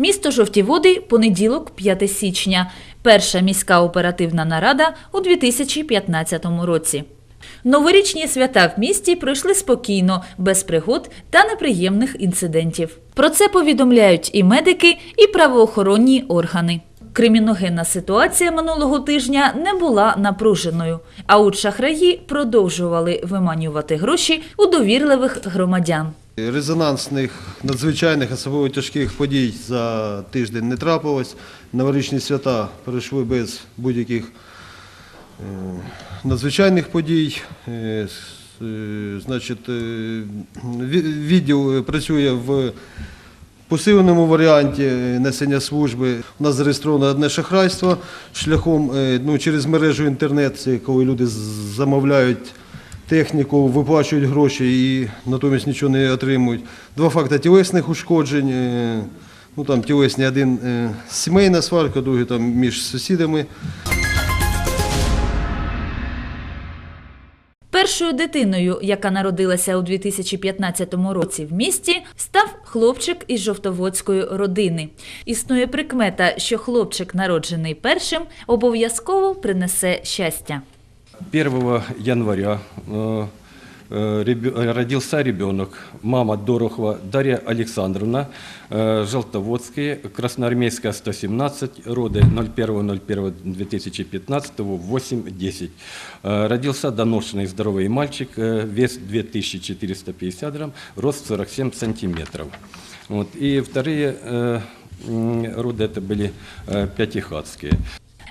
Місто Жовті Води, понеділок, 5 січня. Перша міська оперативна нарада у 2015 році. Новорічні свята в місті пройшли спокійно, без пригод та неприємних інцидентів. Про це повідомляють і медики, і правоохоронні органи. Криміногенна ситуація минулого тижня не була напруженою, а от шахраї продовжували виманювати гроші у довірливих громадян. Резонансних, надзвичайних, особливо тяжких подій за тиждень не трапилось. Новорічні свята пройшли без будь-яких е, надзвичайних подій. Е, е, відділ працює в посиленому варіанті несення служби. У нас зареєстровано одне шахрайство шляхом ну, через мережу інтернет, коли люди замовляють техніку, виплачують гроші і натомість нічого не отримують. Два факти тілесних ушкоджень. е, Ну, там тілесні один е, сімейна сварка, другий там між сусідами. Першою дитиною, яка народилася у 2015 році в місті, став хлопчик із жовтоводської родини. Існує прикмета, що хлопчик, народжений першим, обов'язково принесе щастя. 1 января э, э, родился ребенок, мама Дорохова Дарья Александровна, э, Желтоводские, Красноармейская 117, роды 01.01.2015, 8.10. Э, Родился доношенный здоровый мальчик, вес 2450 грамм, рост 47 сантиметров. Вот. И вторые роды это были пятихатские.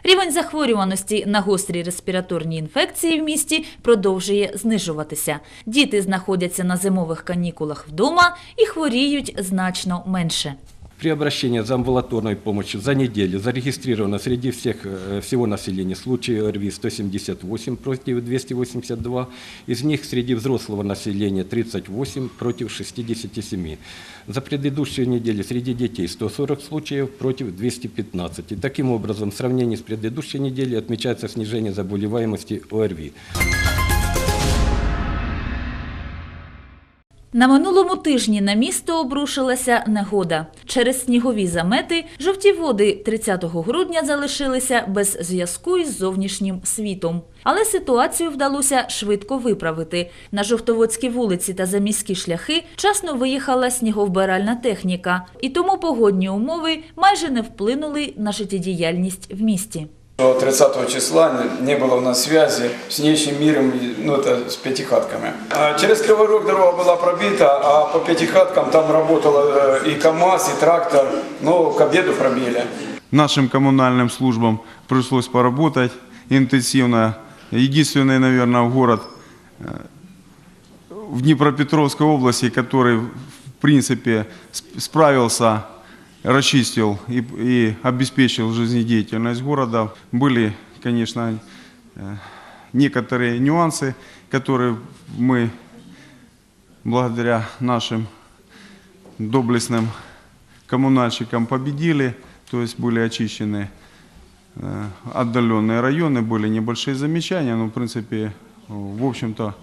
Рівень захворюваності на гострі респіраторні інфекції в місті продовжує знижуватися. Діти знаходяться на зимових канікулах вдома і хворіють значно менше. При обращении за амбулаторной помощью за неделю зарегистрировано среди всех, э, всего населения случаи ОРВИ 178 против 282, из них среди взрослого населения 38 против 67. За предыдущую неделю среди детей 140 случаев против 215. И таким образом в сравнении с предыдущей неделей отмечается снижение заболеваемости ОРВИ. На минулому тижні на місто обрушилася негода. Через снігові замети жовті води 30 грудня залишилися без зв'язку із зовнішнім світом. Але ситуацію вдалося швидко виправити. На жовтоводській вулиці та за міські шляхи вчасно виїхала сніговбиральна техніка, і тому погодні умови майже не вплинули на життєдіяльність в місті. 30 числа не- было у нас связи с внешним миром, ну это с пятихатками. А Через Кривой Рог дорога была пробита, а по пятихаткам там работала э, и КАМАЗ, и трактор, но к обеду пробили. Нашим коммунальным службам пришлось поработать интенсивно. Единственный, наверное, город э, в Днепропетровской области, который, в принципе, сп- справился, расчистил и, и обеспечил жизнедеятельность города. Были, конечно, э, некоторые нюансы, которые мы благодаря нашим доблестным коммунальщикам победили, то есть были очищены э, отдаленные районы, были небольшие замечания, но в принципе, э, в общем-то,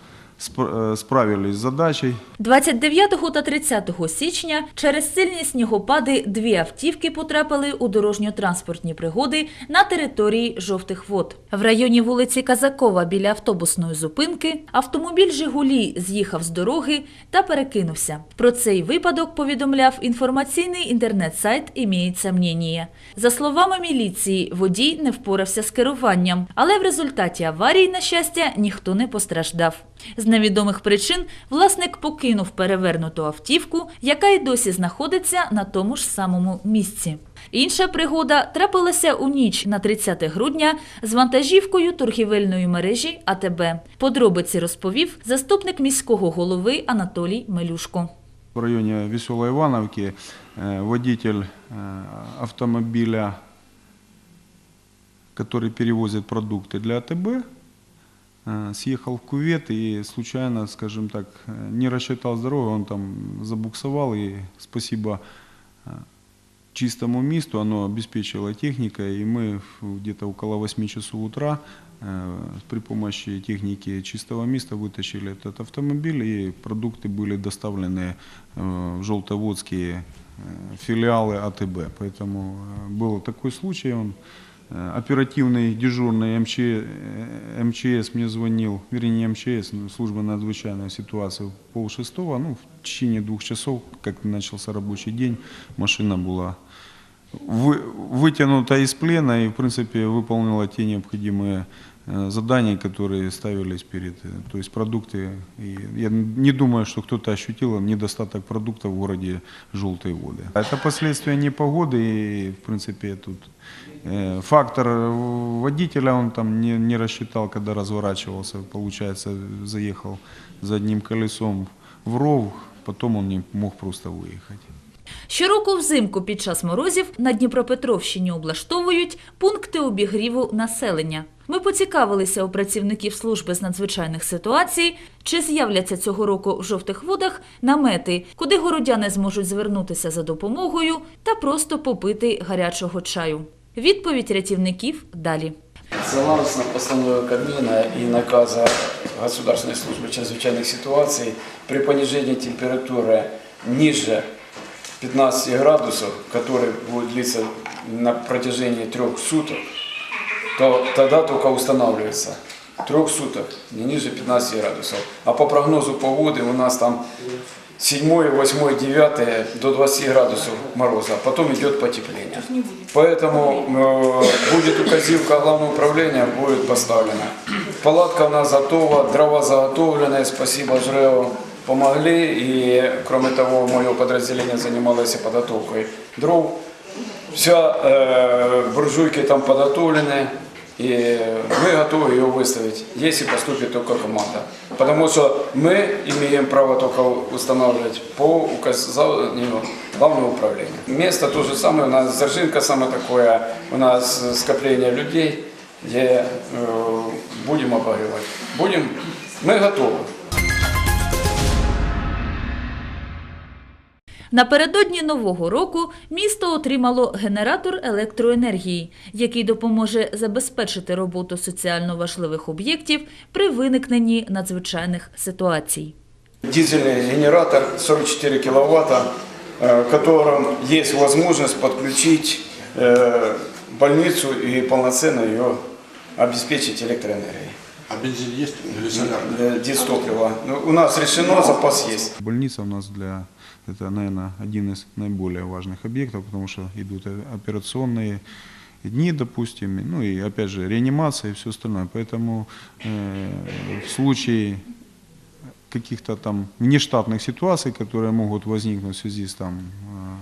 справились с задачей. 29 та 30 січня через сильні снігопади дві автівки потрапили у дорожньо-транспортні пригоди на території жовтих вод. В районі вулиці Казакова біля автобусної зупинки автомобіль Жигулі з'їхав з дороги та перекинувся. Про цей випадок повідомляв інформаційний інтернет-сайт «Іміється мнення». За словами міліції, водій не впорався з керуванням, але в результаті аварії, на щастя, ніхто не постраждав. З невідомих причин власник покинув перевернуту автівку, яка й досі знаходиться на тому ж самому місці. Інша пригода трапилася у ніч на 30 грудня з вантажівкою торгівельної мережі АТБ. Подробиці розповів заступник міського голови Анатолій Мелюшко. В районе Веселой Ивановки э, водитель э, автомобиля, который перевозит продукты для АТБ, э, съехал в кювет и случайно, скажем так, э, не рассчитал с дорогой, он там забуксовал, и спасибо э, чистому месту, оно обеспечило техника, и мы в- где-то около 8 часов утра э, при помощи техники чистого места вытащили этот автомобиль, и продукты были доставлены э, в Желтоводские э, филиалы АТБ. Поэтому э, был такой случай, он э, оперативный дежурный МЧ, э, МЧС мне звонил, вернее не МЧС, но служба надзвычайной ситуации в пол шестого, ну, в течение двух часов, как начался рабочий день, машина была вы, вытянута из плена и, в принципе, выполнила те необходимые э, задания, которые ставились перед, э, то есть продукты. И я не думаю, что кто-то ощутил недостаток продуктов в городе Желтые воды. Это последствия непогоды и, в принципе, тут э, фактор водителя он там не, не рассчитал, когда разворачивался, получается, заехал задним колесом в ров, потом он не мог просто выехать. Щороку взимку під час морозів на Дніпропетровщині облаштовують пункти обігріву населення. Ми поцікавилися у працівників служби з надзвичайних ситуацій, чи з'являться цього року в жовтих водах намети, куди городяни зможуть звернутися за допомогою та просто попити гарячого чаю. Відповідь рятівників далі. Согласно постанове Кабмина и наказа Государственной службы чрезвычайных ситуаций, при понижении температуры ниже 15 градусов, который будет длиться на протяжении трех суток, то тогда только устанавливается трех суток, не ниже 15 градусов. А по прогнозу погоды у нас там 7, 8, 9 до 20 градусов мороза, а потом идет потепление. Поэтому э, будет указивка главного управления, будет поставлена. Палатка у нас готова, дрова заготовлены, спасибо ЖРЭО, помогли. И кроме того, мое подразделение занималось и подготовкой дров. Вся э, буржуйки там подготовлены, и мы готовы ее выставить, если поступит только команда. Потому что мы имеем право только устанавливать по указанию главного управления. Место то же самое, у нас Зержинка самое такое, у нас скопление людей, где э, будем обогревать. Будем, мы готовы. Напередодні Нового року місто отримало генератор електроенергії, який допоможе забезпечити роботу соціально важливих об'єктів при виникненні надзвичайних ситуацій. Дизельный генератор 44 киловатта, э, которым есть возможность подключить э, больницу и полноценно ее обеспечить электроэнергией. А бензин есть или солярный? Э, Дистопливо. Ну, У нас решено, запас есть. Больница у нас для, это, наверное, один из наиболее важных объектов, потому что идут операционные дни, допустим, ну и опять же реанимация и все остальное. Поэтому э, в случае каких-то там внештатных ситуаций, которые могут возникнуть в связи с там э,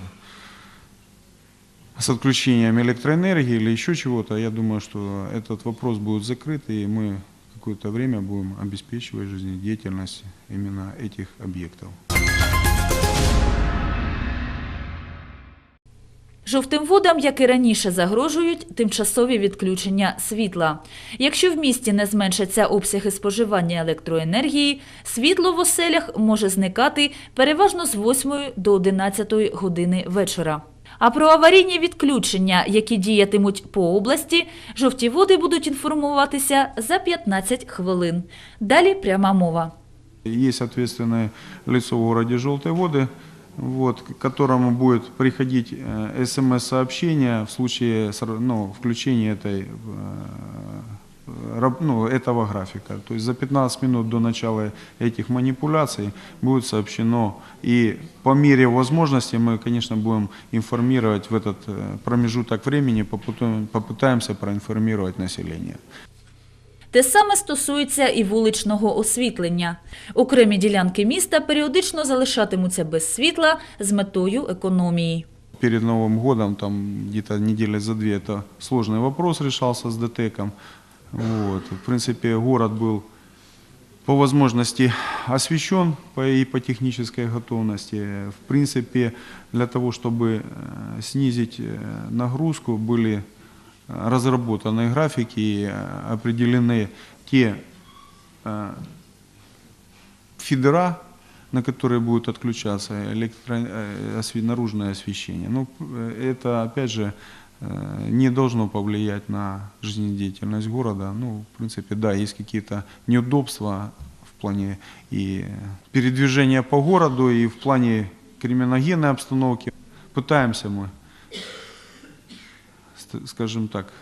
с отключением электроэнергии или еще чего-то, я думаю, что этот вопрос будет закрыт, и мы какое-то время будем обеспечивать жизнедеятельность именно этих объектов. Жовтим водам, як і раніше, загрожують тимчасові відключення світла. Якщо в місті не зменшаться обсяги споживання електроенергії, світло в оселях може зникати переважно з 8 до 11 години вечора. А про аварійні відключення, які діятимуть по області, жовті води будуть інформуватися за 15 хвилин. Далі пряма мова. Есть ответственное лицо в городе Желтые воды, вот, к которому будет приходить э, смс-сообщение в случае ну, включения этой, э, ну, этого графика. То есть за 15 минут до начала этих манипуляций будет сообщено. И по мере возможности мы, конечно, будем информировать в этот э, промежуток времени, попытаем- попытаемся проинформировать население. Те саме стосується і вуличного освітлення. Окремі ділянки міста періодично залишатимуться без світла з метою економії. Перед Новым годом, там где-то недели за две, это сложный вопрос решался с ДТЭКом. Вот. В принципе, город был по возможности освещен по, и по технической готовности. В принципе, для того, чтобы э, снизить э, нагрузку, были э, разработаны графики, и, э, определены те э, фидера, на которые будет отключаться электро... э, наружное освещение. Ну, э, это, опять же, не должно повлиять на жизнедеятельность города. Ну, в принципе, да, есть какие-то неудобства в плане и передвижения по городу, и в плане криминогенной обстановки. пытаемся мы, скажем так,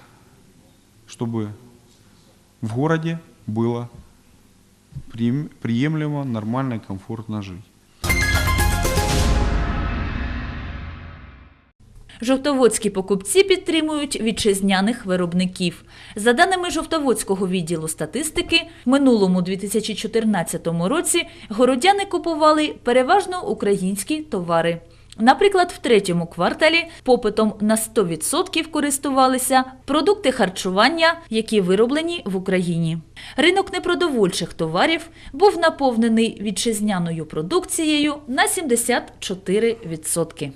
чтобы в городе было прием- приемлемо, нормально и комфортно жить. Жовтоводські покупці підтримують вітчизняних виробників. За даними Жовтоводського відділу статистики, в минулому 2014 році городяни купували переважно українські товари. Наприклад, в третьому кварталі попитом на 100% користувалися продукти харчування, які вироблені в Україні. Ринок непродовольчих товарів був наповнений вітчизняною продукцією на 74%.